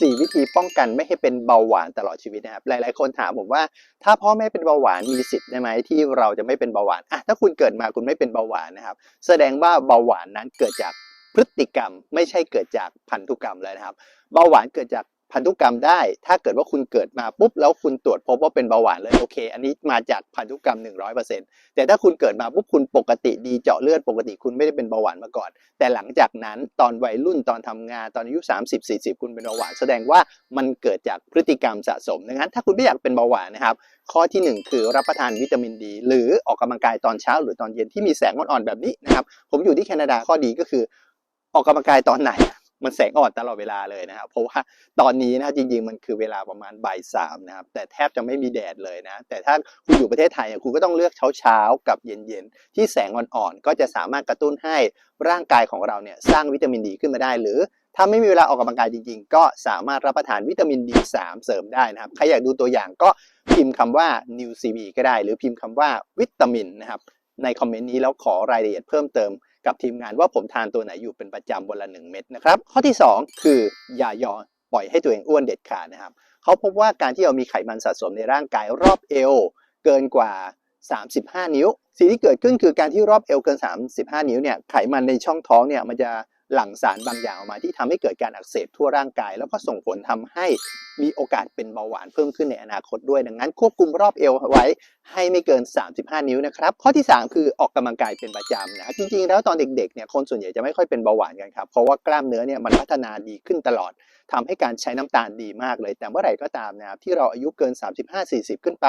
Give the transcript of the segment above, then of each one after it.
4 วิธีป้องกันไม่ให้เป็นเบาหวานตลอดชีวิตนะครับ หลาย ๆ คนถามผมว่า ถ้าพ่อแม่เป็นเบาหวานมีสิทธิ์ได้ไหมที่เราจะไม่เป็นเบาหวานอะถ้าคุณเกิดมาคุณไม่เป็นเบาหวานนะครับ แสดงว่าเบาหวานนั้นเกิดจากพฤติกรรมไม่ใช่เกิดจากพันธุกรรมเลยนะครับ เบาหวานเกิดจาก พันธุกรรมได้ ถ้าเกิดว่าคุณเกิดมาปุ๊บแล้วคุณตรวจพบว่าเป็นเบาหวานเลยโอเค อันนี้มาจากพันธุกรรม 100%แต่ถ้าคุณเกิดมาปุ๊บคุณปกติดีเจาะเลือดปกติคุณไม่ได้เป็นเบาหวานมาก่อน แต่หลังจากนั้นตอนวัยรุ่นตอนทำงานตอนอายุ 30 40 คุณเป็นเบาหวานแสดงว่ามันเกิดจากพฤติกรรมสะสมดังนั้นถ้าคุณไม่อยากเป็นเบาหวานนะครับข้อทีหนึ่1 คือรับประทานวิตามินดี หรือออกกำลังกายตอนเช้า หรือตอนเย็นที่มีแสงอ่อนๆแบบนี้นะครับผมอยู่ที่แคนาดาข้อดีก็คือ ออกกำลังกายตอนไหน มันแสงอ่อนตลอดเวลาเลยนะครับ เพราะว่าตอนนี้นะจริงๆ มันคือเวลาประมาณบ่ายสามนะครับ แต่แทบจะไม่มีแดดเลยนะ แต่ถ้าคุณอยู่ประเทศไทยอะคุณก็ต้องเลือกเช้าๆ กับเย็นๆ ที่แสงอ่อนๆ ก็จะสามารถกระตุ้นให้ร่างกายของเราเนี่ยสร้างวิตามินดีขึ้นมาได้ หรือถ้าไม่มีเวลาออกกำลังกายจริงๆ ก็สามารถรับประทานวิตามิน D3 เสริมได้นะครับ ใครอยากดูตัวอย่างก็พิมพ์คำว่า New CB ก็ได้ หรือพิมพ์คำว่าวิตามินนะครับในคอมเมนต์นี้แล้วขอรายละเอียดเพิ่มเติม กับทีมงานว่าผมทานตัวไหนอยู่เป็นประจำวันละ 1 เม็ดนะครับ ข้อที่ 2 คืออย่ายอมปล่อยให้ตัวเองอ้วนเด็ดขาดนะครับเขาพบว่าการที่เรามีไขมันสะสมในร่างกายรอบเอวเกินกว่า 35 นิ้ว สิ่งที่เกิดขึ้นคือการที่รอบเอวเกิน 35 นิ้วเนี่ยไขมันในช่องท้องเนี่ยมันจะหลั่งสารบางอย่างออกมาที่ทำให้เกิดการอักเสบทั่วร่างกาย แล้วก็ส่งผลทำให้ มีโอกาสเป็นเบาหวานเพิ่มขึ้นในอนาคตด้วยดังนั้น ควบคุมรอบเอวไว้ให้ไม่เกิน 35 นิ้วนะครับข้อที่ 3 คือออกกำลังกายเป็นประจำนะจริงๆ แล้วตอนเด็กๆเนี่ยคนส่วนใหญ่จะไม่ค่อยเป็นเบาหวานกันครับเพราะว่ากล้ามเนื้อเนี่ยมันพัฒนาดีขึ้นตลอดทำให้การใช้น้ำตาลดีมากเลย แต่เมื่อไหร่ก็ตามนะครับที่เราอายุเกิน 35-40 ขึ้นไป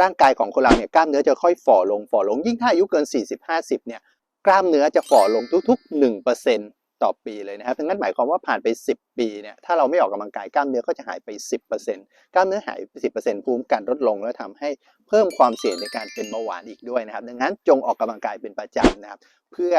ร่างกายของคนเราเนี่ยกล้ามเนื้อจะค่อยฝ่อลงฝ่อลงยิ่งถ้าอายุเกิน 40-50 เนี่ยกล้ามเนื้อจะฝ่อลงทุกๆ 1% ต่อปีเลยนะครับดังนั้นหมายความว่าผ่านไป 10 ปีเนี่ย ถ้าเราไม่ออกกำลังกายกล้ามเนื้อก็จะหายไป 10%กล้ามเนื้อหายไป 10%ภูมิคุ้มกันลดลง แล้วทำให้เพิ่มความเสี่ยงในการเป็นเบาหวานอีกด้วยนะครับ ดังนั้นจงออกกำลังกายเป็นประจำนะครับ เพื่อ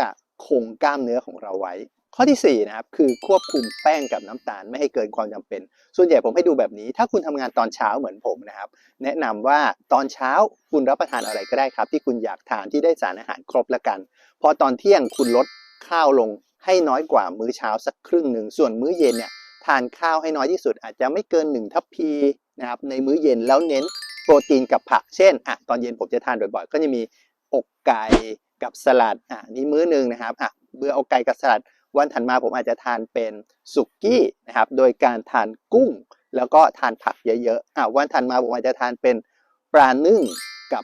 คงกล้ามเนื้อของเราไว้ ข้อที่4นะครับคือควบคุมแป้งกับน้ำตาลไม่ให้เกินความจำเป็น ส่วนใหญ่ผมให้ดูแบบนี้ ถ้าคุณทำงานตอนเช้าเหมือนผมนะครับ แนะนำว่าตอนเช้าคุณรับประทานอะไรก็ได้ครับ ที่คุณอยากทานที่ได้สารอาหารครบแล้วกัน พอตอนเที่ยงคุณลดข้าวลง ให้น้อยกว่ามื้อเช้าสักครึ่งหนึ่ง ส่วนมื้อเย็นเนี่ยทานข้าวให้น้อยที่สุด อาจจะไม่เกิน 1 ทัพพีนะครับในมื้อเย็นแล้วเน้นโปรตีนกับผัก เช่นอะตอนเย็นผมจะทานบ่อยๆ ก็จะมีอกไก่กับสลัดอะนี่มื้อหนึ่งนะครับอะเบื่ออกไก่กับสลัด วันถัดมาผมอาจจะทานเป็นสุกี้นะครับโดยการทานกุ้ง แล้วก็ทานผักเยอะๆอะวันถัดมาผมอาจจะทานเป็นปลานึ่งกับ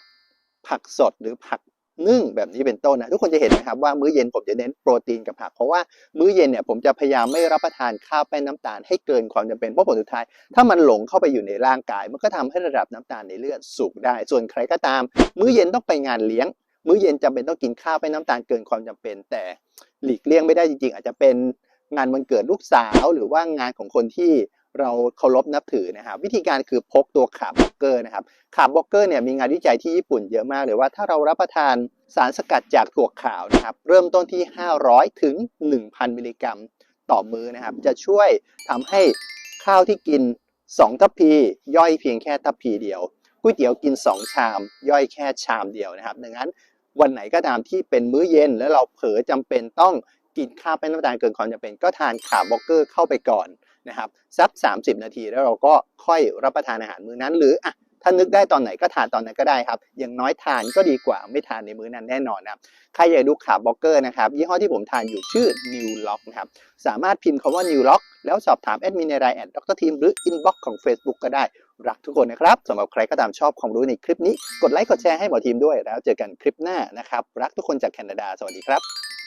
ผักสดหรือผัก นึ่งแบบนี้เป็นต้นนะทุกคนจะเห็นนะครับว่ามื้อเย็นผมจะเน้นโปรตีนกับผัก เพราะว่ามื้อเย็นเนี่ยผมจะพยายามไม่รับประทานข้าวแป้งน้ำตาลให้เกินความจำเป็นเพราะผลสุดท้าย ถ้ามันหลงเข้าไปอยู่ในร่างกาย มันก็ทำให้ระดับน้ำตาลในเลือดสูงได้ ส่วนใครก็ตาม มื้อเย็นต้องไปงานเลี้ยง มื้อเย็นจำเป็นต้องกินข้าวแป้งน้ำตาลเกินความจำเป็น แต่หลีกเลี่ยงไม่ได้จริง ๆ อาจจะเป็นงานวันเกิดลูกสาวหรือว่างานของคนที่ เราเคารพนับถือนะครับวิธีการคือพกตัวขาบล็อกเกอร์นะครับขาบล็อกเกอร์เนี่ยมีงานวิจัยที่ญี่ปุ่นเยอะมากเลยว่าถ้าเรารับประทานสารสกัดจากถั่วขาวนะครับเริ่มต้นที่ 500 ถึง 1,000 มิลลิกรัม ต่อมื้อนะครับ จะช่วยทำให้ข้าวที่กิน 2 ทัพพี ย่อยเพียงแค่ทัพพีเดียวก๋วยเตี๋ยวกิน 2 ชาม ย่อยแค่ชามเดียวนะครับดังนั้นวันไหนก็ตามที่เป็นมื้อเย็น แล้วเราเผลอจำเป็นต้องกินข้าวแป้งน้ำตาลเกินความจำเป็นก็ทานขาบล็อกเกอร์เข้าไปก่อน นะครับสัก 30 นาทีแล้วเราก็ค่อยรับประทานอาหารมื้อนั้น หรืออะถ้านึกได้ตอนไหนก็ทานตอนนั้นก็ได้ครับ อย่างน้อยทานก็ดีกว่าไม่ทานในมื้อนั้นแน่นอนนะครับ ใครอยากดูขาบล็อกเกอร์นะครับ ยี่ห้อที่ผมทานอยู่ชื่อ New Lock นะครับ สามารถพิมพ์คำว่า New Lock แล้วสอบถามแอดมินในรายแอดดรทีมหรือ inbox ของ Facebook ก็ได้ รักทุกคนนะครับสำหรับใครก็ตามชอบความรู้ในคลิปนี้ กดไลค์กดแชร์ให้หมอทีมด้วย แล้วเจอกันคลิปหน้านะครับ รักทุกคนจากแคนาดา สวัสดีครับ